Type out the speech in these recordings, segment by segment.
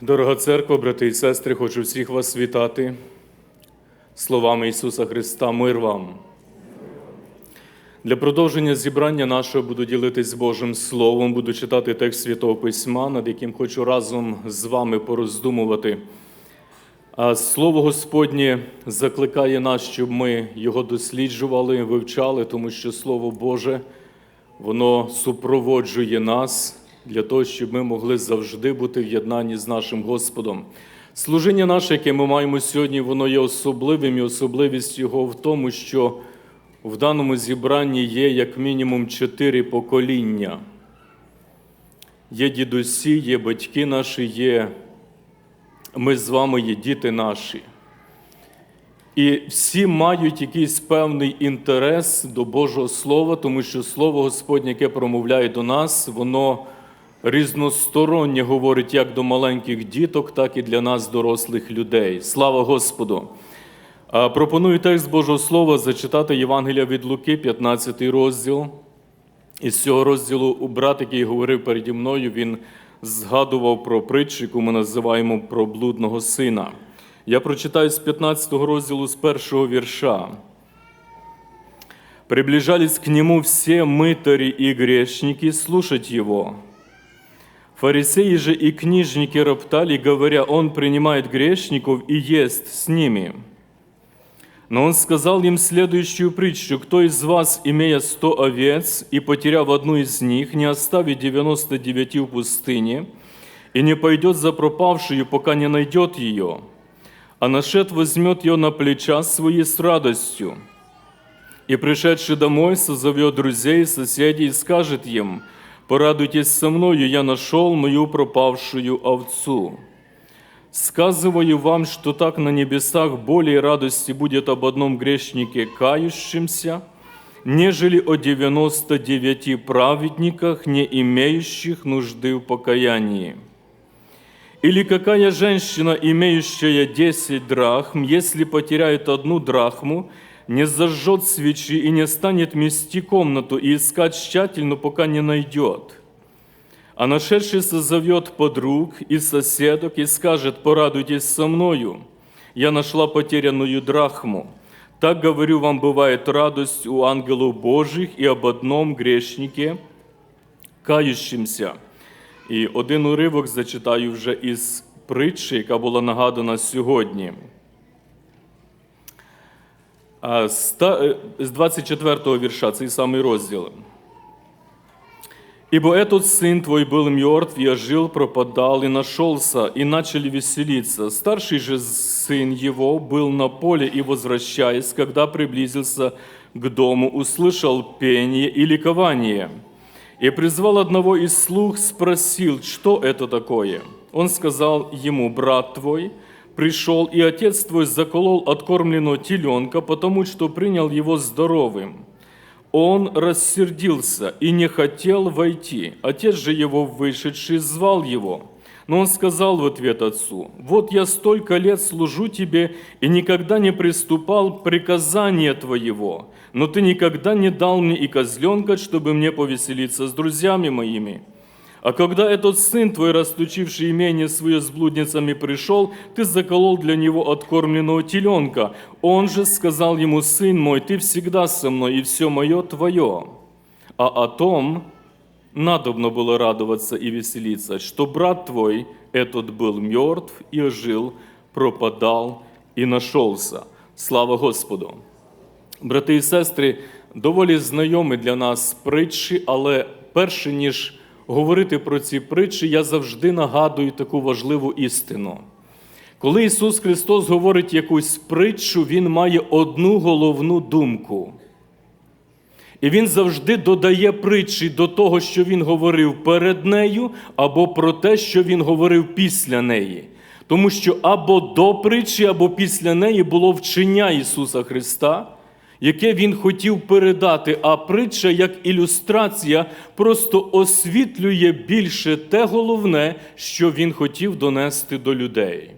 Дорога церква, брати і сестри, хочу всіх вас вітати словами Ісуса Христа, мир вам. Для продовження зібрання нашого буду ділитись Божим Словом, буду читати текст Святого Письма, над яким хочу разом з вами пороздумувати. А Слово Господнє закликає нас, щоб ми його досліджували, вивчали, тому що Слово Боже, воно супроводжує нас для того, щоб ми могли завжди бути в єднанні з нашим Господом. Служіння наше, яке ми маємо сьогодні, воно є особливим і особливість його в тому, що в даному зібранні є як мінімум чотири покоління. Є дідусі, є батьки наші, є ми з вами є діти наші. І всі мають якийсь певний інтерес до Божого Слова, тому що Слово Господнє, яке промовляє до нас, воно різностороннє говорить як до маленьких діток, так і для нас, дорослих людей. Слава Господу! Пропоную текст Божого Слова зачитати Євангелія від Луки, 15 розділ. Із цього розділу брат, який говорив переді мною, він згадував про притчу, яку ми називаємо про блудного сина. Я прочитаю з 15 розділу з першого вірша. Приближались к нему все мытари и грешники слушать его. Фарисеи же и книжники роптали, говоря, он принимает грешников и ест с ними. Но он сказал им следующую притчу. Кто из вас, имея сто овец и потеряв одну из них, не оставит девяносто девяти в пустыне и не пойдет за пропавшую, пока не найдет ее, а нашед возьмет ее на плеча свои с радостью, и пришедший домой созовет друзей и соседей и скажет им, «Порадуйтесь со мною, я нашел мою пропавшую овцу». Сказываю вам, что так на небесах более радости будет об одном грешнике кающемся, нежели о девяносто девяти праведниках, не имеющих нужды в покаянии. Или какая женщина, имеющая десять драхм, если потеряет одну драхму, не зажжет свечи и не станет мести комнату и искать тщательно, пока не найдет – а нашедший созовет подруг и соседок и скажет, порадуйтесь со мною, я нашла потерянную драхму. Так, говорю вам, бывает радость у ангелов Божьих и об одном грешнике, кающимся. І один уривок зачитаю вже із притчі, яка була нагадана сьогодні. З та- е, З 24 вірша, цей самий розділ. Ибо этот сын твой был мертв, и ожил, пропадал, и нашелся, и начали веселиться. Старший же сын его был на поле, и, возвращаясь, когда приблизился к дому, услышал пение и ликование. И призвал одного из слуг, спросил, что это такое. Он сказал ему, брат твой пришел, и отец твой заколол откормленного теленка, потому что принял его здоровым. Он рассердился и не хотел войти. Отец же его, вышедший, звал его. Но он сказал в ответ отцу, «Вот я столько лет служу тебе и никогда не приступал приказания твоего, но ты никогда не дал мне и козленка, чтобы мне повеселиться с друзьями моими». А когда этот сын твой, растучивший имение свое с блудницами, пришел, ты заколол для него откормленного теленка. Он же сказал ему, сын мой, ты всегда со мной, и все мое твое. А о том надобно было радоваться и веселиться, что брат твой этот был мертв и ожил, пропадал и нашелся. Слава Господу! Брати і сестри, доволі знайомі для нас притчі, але перше ніж говорити про ці притчі, я завжди нагадую таку важливу істину. Коли Ісус Христос говорить якусь притчу, Він має одну головну думку. І Він завжди додає притчі до того, що Він говорив перед нею, або про те, що Він говорив після неї. Тому що або до притчі, або після неї було вчення Ісуса Христа, яке Він хотів передати, а притча як ілюстрація просто освітлює більше те головне, що Він хотів донести до людей.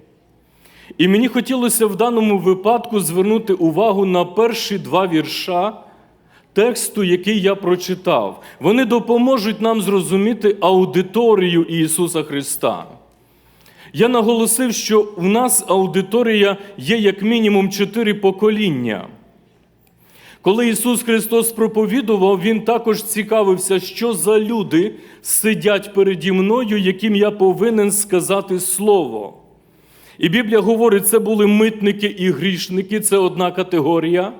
І мені хотілося в даному випадку звернути увагу на перші два вірша тексту, який я прочитав. Вони допоможуть нам зрозуміти аудиторію Ісуса Христа. Я наголосив, що в нас аудиторія є як мінімум чотири покоління. Коли Ісус Христос проповідував, Він також цікавився, що за люди сидять переді мною, яким я повинен сказати Слово. І Біблія говорить, це були митники і грішники, це одна категорія,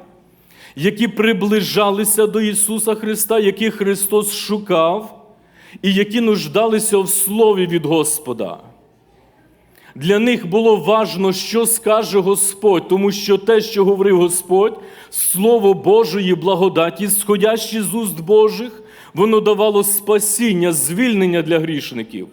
які приближалися до Ісуса Христа, яких Христос шукав, і які нуждалися в Слові від Господа. Для них було важно, що скаже Господь, тому що те, що говорив Господь, Слово Божої благодаті, сходящі з уст Божих, воно давало спасіння, звільнення для грішників.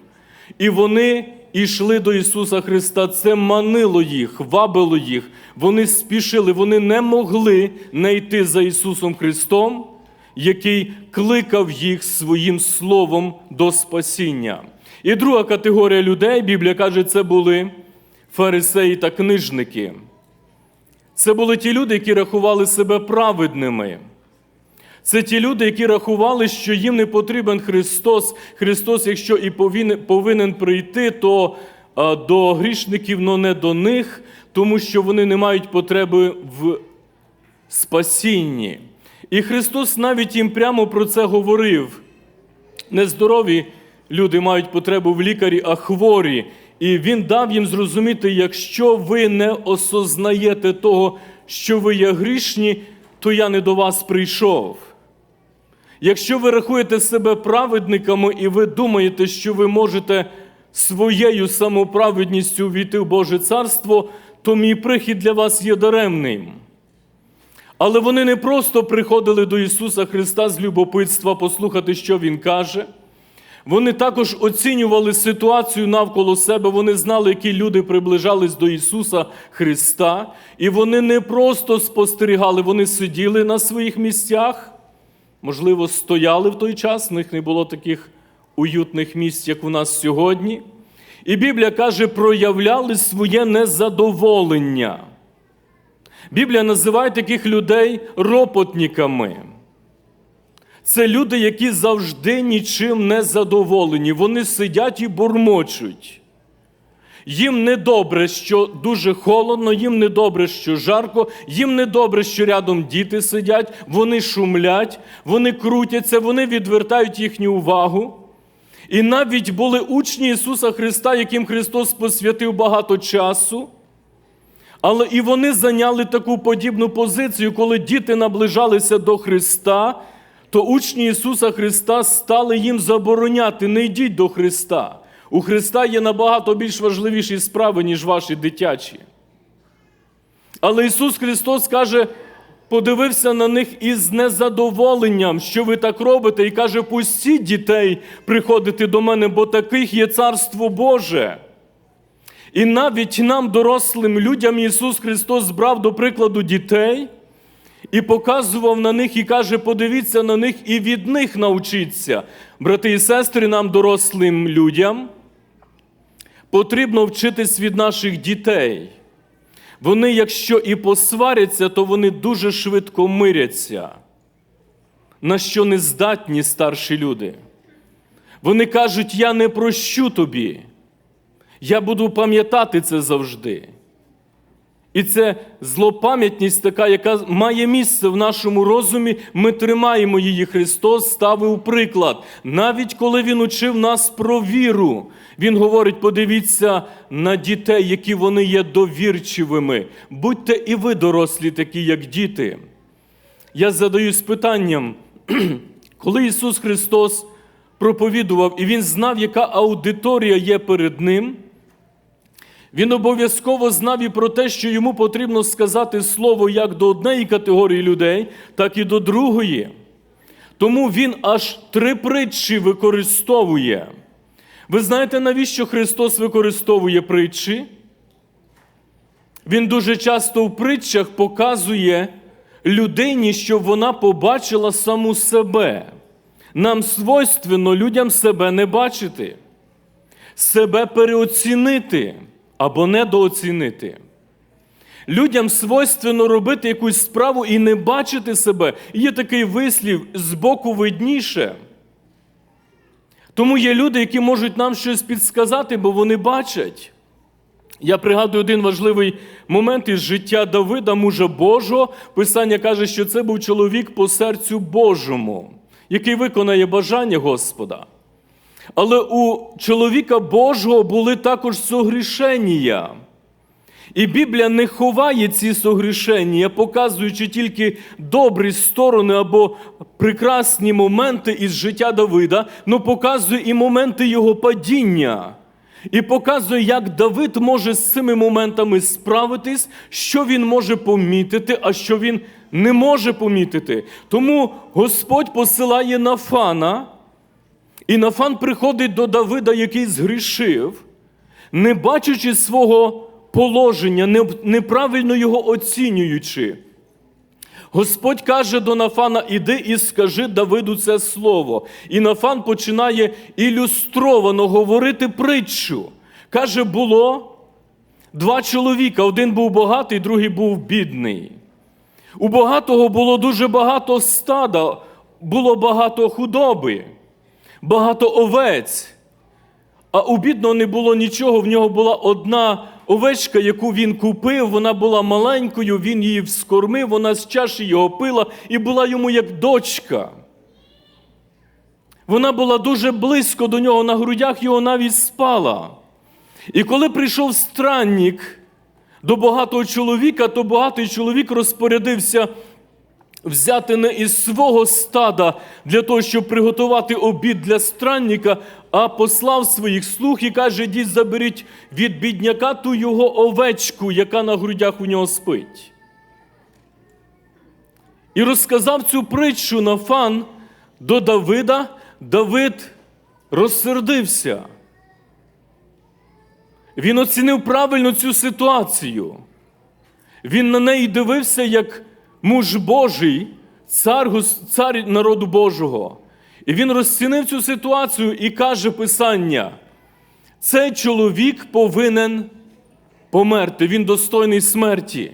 І вони йшли до Ісуса Христа. Це манило їх, вабило їх. Вони спішили, вони не могли не йти за Ісусом Христом, який кликав їх своїм словом до спасіння. І друга категорія людей, Біблія каже, це були фарисеї та книжники. Це були ті люди, які рахували себе праведними. Це ті люди, які рахували, що їм не потрібен Христос. Христос, якщо і повинен, прийти, то до грішників, но не до них, тому що вони не мають потреби в спасінні. І Христос навіть їм прямо про це говорив. Нездорові люди мають потребу в лікарі, а хворі. І Він дав їм зрозуміти, якщо ви не осознаєте того, що ви є грішні, то я не до вас прийшов. Якщо ви рахуєте себе праведниками і ви думаєте, що ви можете своєю самоправедністю війти в Боже Царство, то мій прихід для вас є даремним. Але вони не просто приходили до Ісуса Христа з любопитства послухати, що Він каже. Вони також оцінювали ситуацію навколо себе. Вони знали, які люди приближались до Ісуса Христа. І вони не просто спостерігали, вони сиділи на своїх місцях, можливо, стояли в той час, в них не було таких уютних місць, як у нас сьогодні. І Біблія каже, проявляли своє незадоволення. Біблія називає таких людей ропотниками. Це люди, які завжди нічим не задоволені. Вони сидять і бурмочуть. Їм не добре, що дуже холодно, їм не добре, що жарко, їм не добре, що рядом діти сидять, вони шумлять, вони крутяться, вони відвертають їхню увагу. І навіть були учні Ісуса Христа, яким Христос посвятив багато часу. Але і вони зайняли таку подібну позицію, коли діти наближалися до Христа, то учні Ісуса Христа стали їм забороняти, не йдіть до Христа. У Христа є набагато більш важливіші справи, ніж ваші дитячі. Але Ісус Христос каже, подивився на них із незадоволенням, що ви так робите, і каже, пустіть дітей приходити до мене, бо таких є Царство Боже. І навіть нам, дорослим людям, Ісус Христос брав до прикладу дітей і показував на них, і каже, подивіться на них і від них навчіться. Брати і сестри, нам, дорослим людям, потрібно вчитись від наших дітей. Вони, якщо і посваряться, то вони дуже швидко миряться, на що не здатні старші люди. Вони кажуть, я не прощу тобі. Я буду пам'ятати це завжди. І це злопам'ятність така, яка має місце в нашому розумі. Ми тримаємо її. Христос ставив приклад. Навіть коли Він учив нас про віру, Він говорить: подивіться на дітей, які вони є довірчивими. Будьте і ви дорослі, такі, як діти. Я задаюсь питанням, коли Ісус Христос проповідував, і Він знав, яка аудиторія є перед Ним. Він обов'язково знав і про те, що йому потрібно сказати слово як до однієї категорії людей, так і до другої. Тому він аж три притчі використовує. Ви знаєте, навіщо Христос використовує притчі? Він дуже часто в притчах показує людині, щоб вона побачила саму себе. Нам свойственно людям себе не бачити, себе переоцінити або недооцінити. Людям свойственно робити якусь справу і не бачити себе. Є такий вислів збоку видніше. Тому є люди, які можуть нам щось підсказати, бо вони бачать. Я пригадую один важливий момент із життя Давида, мужа Божого. Писання каже, що це був чоловік по серцю Божому, який виконає бажання Господа. Але у чоловіка Божого були також согрішення. І Біблія не ховає ці согрішення, показуючи тільки добрі сторони або прекрасні моменти із життя Давида, але показує і моменти його падіння. І показує, як Давид може з цими моментами справитись, що він може помітити, а що він не може помітити. Тому Господь посилає Нафана, і Нафан приходить до Давида, який згрішив, не бачачи свого положення, неправильно його оцінюючи. Господь каже до Нафана: іди і скажи Давиду це слово. І Нафан починає ілюстровано говорити притчу. Каже, було два чоловіка: один був багатий, другий був бідний. У багатого було дуже багато стада, було багато худоби, багато овець. А у бідного не було нічого, в нього була одна овечка, яку він купив, вона була маленькою, він її вскормив, вона з чаші його пила і була йому як дочка. Вона була дуже близько до нього, на грудях його навіть спала. І коли прийшов странник до багатого чоловіка, то багатий чоловік розпорядився взяти не із свого стада для того, щоб приготувати обід для странника, а послав своїх слуг і каже: йдіть, заберіть від бідняка ту його овечку, яка на грудях у нього спить. І розказав цю притчу Нафан до Давида. Давид розсердився. Він оцінив правильно цю ситуацію. Він на неї дивився як муж Божий, цар, цар народу Божого. І він розцінив цю ситуацію і каже Писання: цей чоловік повинен померти, він достойний смерті.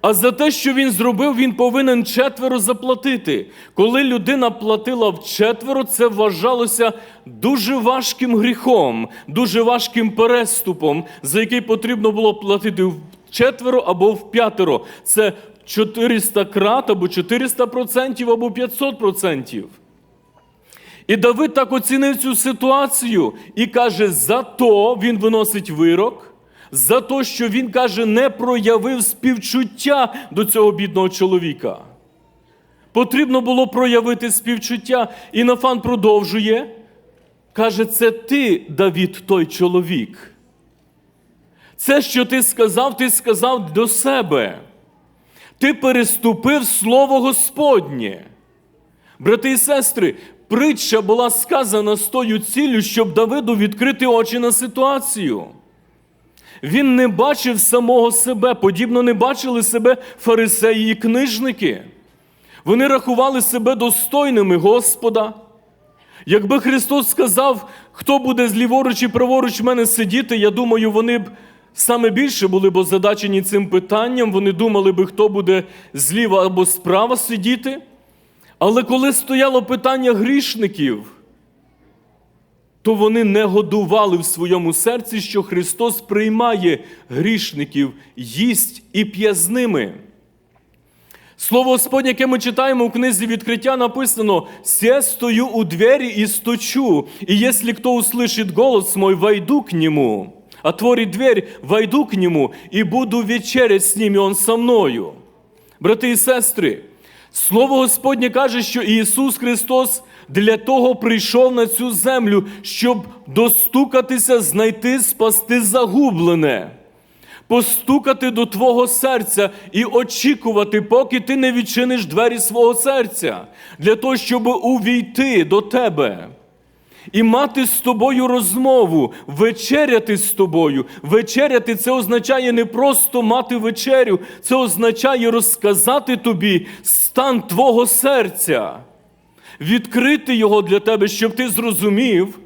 А за те, що він зробив, він повинен четверо заплатити. Коли людина платила вчетверо, це вважалося дуже важким гріхом, дуже важким переступом, за який потрібно було платити в четверо або в п'ятеро. Це 400 крат або 400% або 500%. І Давид так оцінив цю ситуацію і каже: за то він виносить вирок, за те, що він каже, не проявив співчуття до цього бідного чоловіка. Потрібно було проявити співчуття. І Нафан продовжує. Каже, це ти, Давід, той чоловік. Це, що ти сказав, ти сказав до себе. Ти переступив слово Господнє. Брати і сестри, притча була сказана з тою ціллю, щоб Давиду відкрити очі на ситуацію. Він не бачив самого себе, подібно не бачили себе фарисеї і книжники. Вони рахували себе достойними Господа. Якби Христос сказав, хто буде зліворуч і праворуч мене сидіти, я думаю, вони б саме більше були б озадачені цим питанням. Вони думали би, хто буде зліва або справа сидіти. Але коли стояло питання грішників, то вони не годували в своєму серці, що Христос приймає грішників, їсть і п'є з ними. Слово Господнє, яке ми читаємо у книзі відкриття, написано: «Се стою у двері і стучу, і якщо хто услышит голос мой, войду к нему, отворит дверь, войду к нему, і буду вечерять з ним, і он со мною. Брати і сестри, Слово Господнє каже, що Ісус Христос для того прийшов на цю землю, щоб достукатися, знайти, спасти загублене, постукати до Твого серця і очікувати, поки ти не відчиниш двері свого серця, для того, щоб увійти до тебе. І мати з тобою розмову, вечеряти з тобою. Вечеряти це означає не просто мати вечерю, це означає розказати тобі стан твого серця, відкрити його для тебе, щоб ти зрозумів,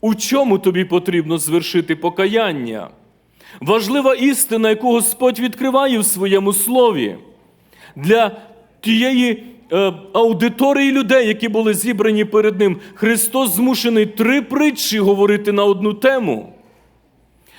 у чому тобі потрібно звершити покаяння. Важлива істина, яку Господь відкриває в своєму слові для тієї аудиторії людей, які були зібрані перед ним. Христос змушений три притчі говорити на одну тему.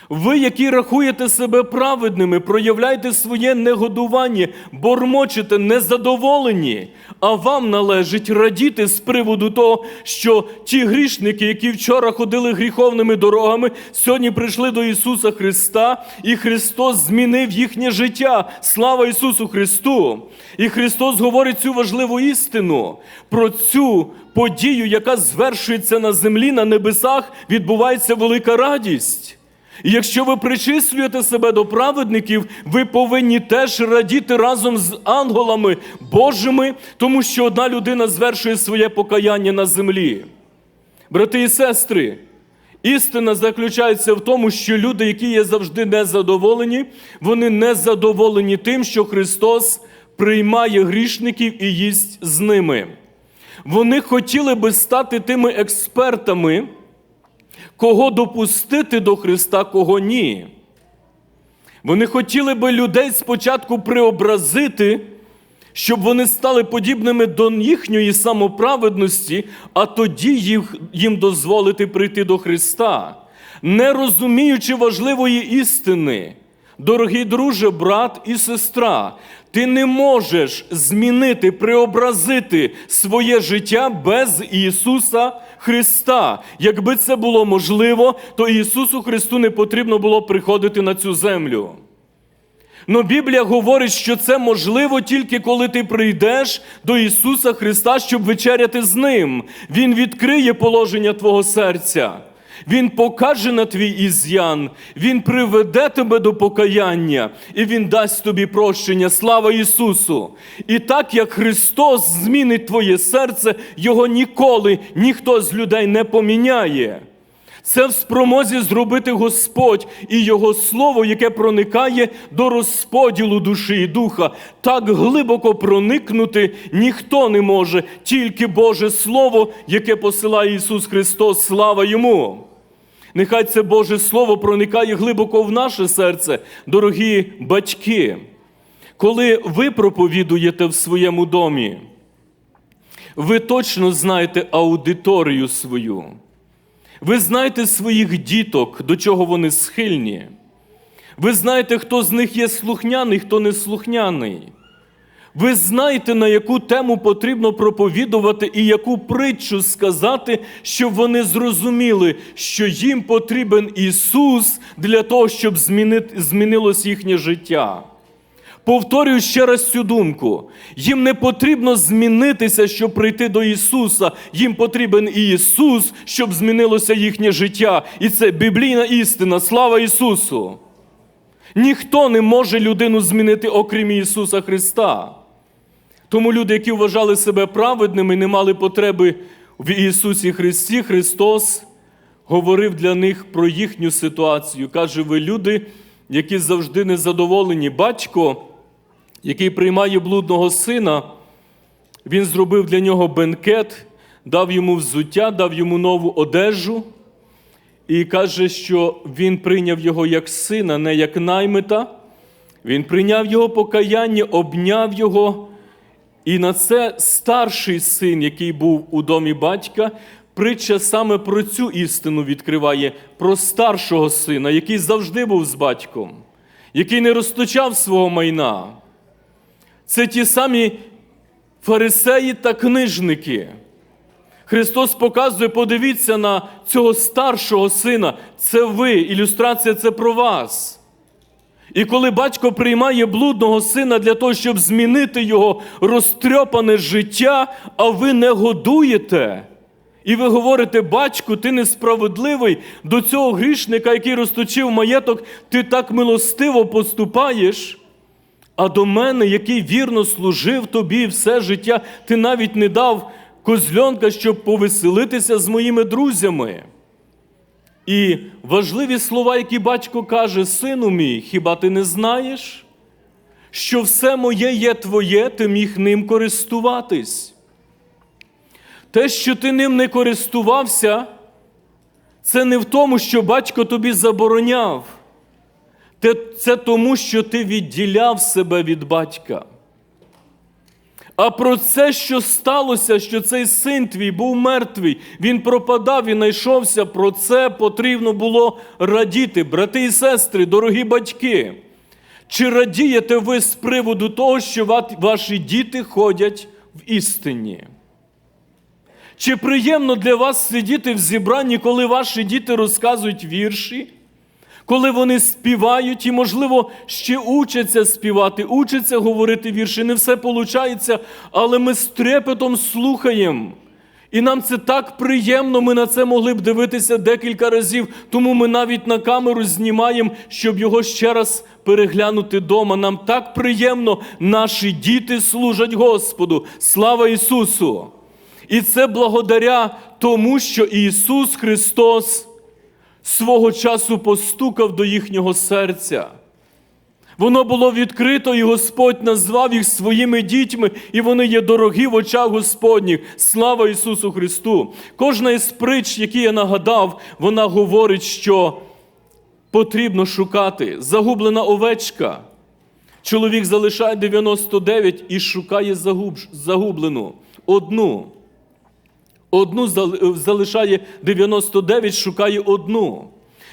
Ви, які рахуєте себе праведними, проявляйте своє негодування, бормочете незадоволені, а вам належить радіти з приводу того, що ті грішники, які вчора ходили гріховними дорогами, сьогодні прийшли до Ісуса Христа, і Христос змінив їхнє життя. Слава Ісусу Христу! І Христос говорить цю важливу істину про цю подію, яка звершується на землі, на небесах, відбувається велика радість. І якщо ви причислюєте себе до праведників, ви повинні теж радіти разом з ангелами Божими, тому що одна людина звершує своє покаяння на землі. Брати і сестри, істина заключається в тому, що люди, які є завжди незадоволені, вони незадоволені тим, що Христос приймає грішників і їсть з ними. Вони хотіли би стати тими експертами, кого допустити до Христа, кого ні. Вони хотіли би людей спочатку преобразити, щоб вони стали подібними до їхньої самоправедності, а тоді їх, їм дозволити прийти до Христа, не розуміючи важливої істини. Дорогий друже, брат і сестра, ти не можеш змінити, преобразити своє життя без Ісуса Христа. Якби це було можливо, то Ісусу Христу не потрібно було приходити на цю землю. Но Біблія говорить, що це можливо тільки коли ти прийдеш до Ісуса Христа, щоб вечеряти з Ним. Він відкриє положення твого серця. Він покаже на твій із'ян, Він приведе тебе до покаяння, і Він дасть тобі прощення. Слава Ісусу! І так як Христос змінить твоє серце, Його ніколи ніхто з людей не поміняє. Це в спромозі зробити Господь і Його Слово, яке проникає до розподілу душі і духа. Так глибоко проникнути ніхто не може, тільки Боже Слово, яке посилає Ісус Христос, слава Йому. Нехай це Боже Слово проникає глибоко в наше серце, дорогі батьки. Коли ви проповідуєте в своєму домі, ви точно знаєте аудиторію свою. Ви знаєте своїх діток, до чого вони схильні. Ви знаєте, хто з них є слухняний, хто не слухняний. Ви знаєте, на яку тему потрібно проповідувати і яку притчу сказати, щоб вони зрозуміли, що їм потрібен Ісус для того, щоб змінити, змінилось їхнє життя. Повторюю ще раз цю думку. Їм не потрібно змінитися, щоб прийти до Ісуса. Їм потрібен і Ісус, щоб змінилося їхнє життя. І це біблійна істина. Слава Ісусу! Ніхто не може людину змінити, окрім Ісуса Христа. Тому люди, які вважали себе праведними, не мали потреби в Ісусі Христі, Христос говорив для них про їхню ситуацію. Каже, ви люди, які завжди незадоволені. Батько, який приймає блудного сина, він зробив для нього бенкет, дав йому взуття, дав йому нову одежу. І каже, що він прийняв його як сина, не як наймита. Він прийняв його покаяння, обняв його. І на це старший син, який був у домі батька, притча саме про цю істину відкриває, про старшого сина, який завжди був з батьком, який не розточав свого майна. Це ті самі фарисеї та книжники. Христос показує, подивіться на цього старшого сина. Це ви, ілюстрація це про вас. І коли батько приймає блудного сина для того, щоб змінити його розтрьопане життя, а ви не годуєте. І ви говорите, батьку, ти несправедливий до цього грішника, який розточив маєток, ти так милостиво поступаєш. А до мене, який вірно служив тобі все життя, ти навіть не дав козльонка, щоб повеселитися з моїми друзями. І важливі слова, які батько каже, сину мій, хіба ти не знаєш, що все моє є твоє, ти міг ним користуватись? Те, що ти ним не користувався, це не в тому, що батько тобі забороняв. Це тому, що ти відділяв себе від батька. А про це, що сталося, що цей син твій був мертвий, він пропадав і знайшовся, про це потрібно було радіти, брати і сестри, дорогі батьки. Чи радієте ви з приводу того, що ваші діти ходять в істині? Чи приємно для вас сидіти в зібранні, коли ваші діти розказують вірші? Коли вони співають і, можливо, ще учаться співати, учаться говорити вірші, не все виходить, але ми з трепетом слухаємо. І нам це так приємно, ми на це могли б дивитися декілька разів, тому ми навіть на камеру знімаємо, щоб його ще раз переглянути вдома. Нам так приємно, наші діти служать Господу. Слава Ісусу! І це благодаря тому, що Ісус Христос свого часу постукав до їхнього серця. Воно було відкрито, і Господь назвав їх своїми дітьми, і вони є дорогі в очах Господніх. Слава Ісусу Христу! Кожна із притч, які я нагадав, вона говорить, що потрібно шукати. Загублена овечка. Чоловік залишає 99 і шукає загуб- загублену одну. Одну залишає 99, шукає одну.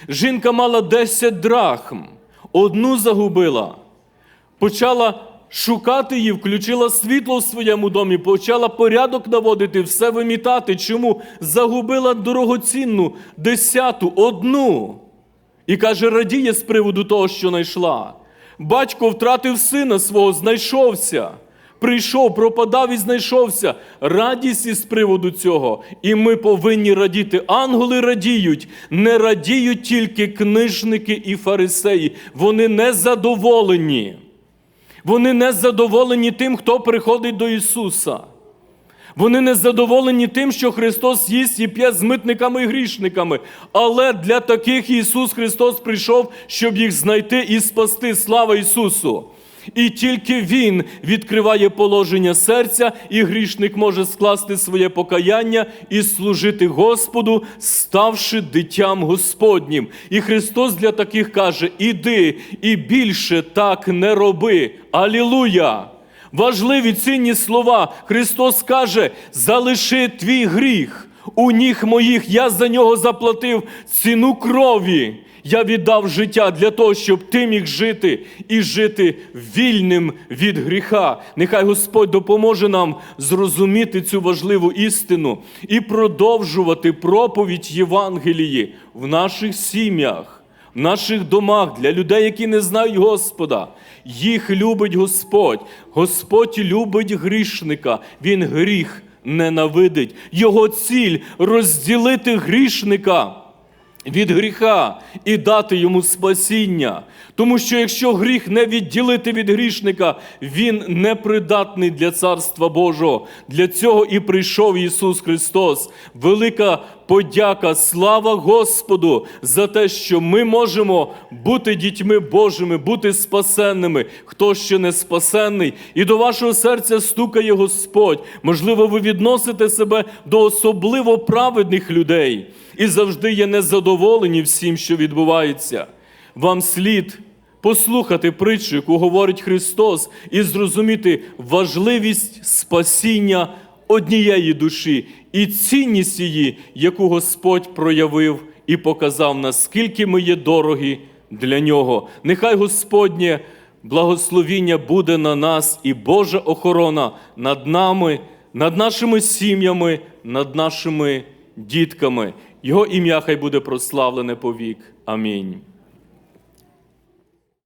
Жінка мала 10 драхм, одну загубила. Почала шукати її, включила світло в своєму домі, почала порядок наводити, все вимітати. Чому? Загубила дорогоцінну десяту, одну. І каже, радіє з приводу того, що знайшла. Батько втратив сина свого, знайшовся. Прийшов, пропадав і знайшовся. Радість із приводу цього. І ми повинні радіти. Ангели радіють, не радіють тільки книжники і фарисеї. Вони не задоволені. Вони не задоволені тим, хто приходить до Ісуса. Вони не задоволені тим, що Христос їсть і п'є з митниками і грішниками. Але для таких Ісус Христос прийшов, щоб їх знайти і спасти. Слава Ісусу! І тільки Він відкриває положення серця, і грішник може скласти своє покаяння і служити Господу, ставши дитям Господнім. І Христос для таких каже: Іди і більше так не роби. Алілуя! Важливі цінні слова. Христос каже: залиши твій гріх. У ніг моїх я за нього заплатив ціну крові. Я віддав життя для того, щоб ти міг жити і жити вільним від гріха. Нехай Господь допоможе нам зрозуміти цю важливу істину і продовжувати проповідь Євангелії в наших сім'ях в наших домах для людей, які не знають Господа. Їх любить Господь. Господь любить грішника. Він гріх ненавидить. Його ціль розділити грішника. Від гріха і дати йому спасіння. Тому що якщо гріх не відділити від грішника, він непридатний для Царства Божого. Для цього і прийшов Ісус Христос. Велика подяка, слава Господу за те, що ми можемо бути дітьми Божими, бути спасенними. Хто ще не спасенний, і до вашого серця стукає Господь. Можливо, ви відносите себе до особливо праведних людей і завжди є незадоволені всім, що відбувається. Вам слід послухати притчу, яку говорить Христос, і зрозуміти важливість спасіння однієї душі і цінність її, яку Господь проявив і показав, наскільки ми є дорогі для нього. Нехай Господнє благословіння буде на нас і Божа охорона над нами, над нашими сім'ями, над нашими дітками. Його ім'я хай буде прославлене повік. Амінь.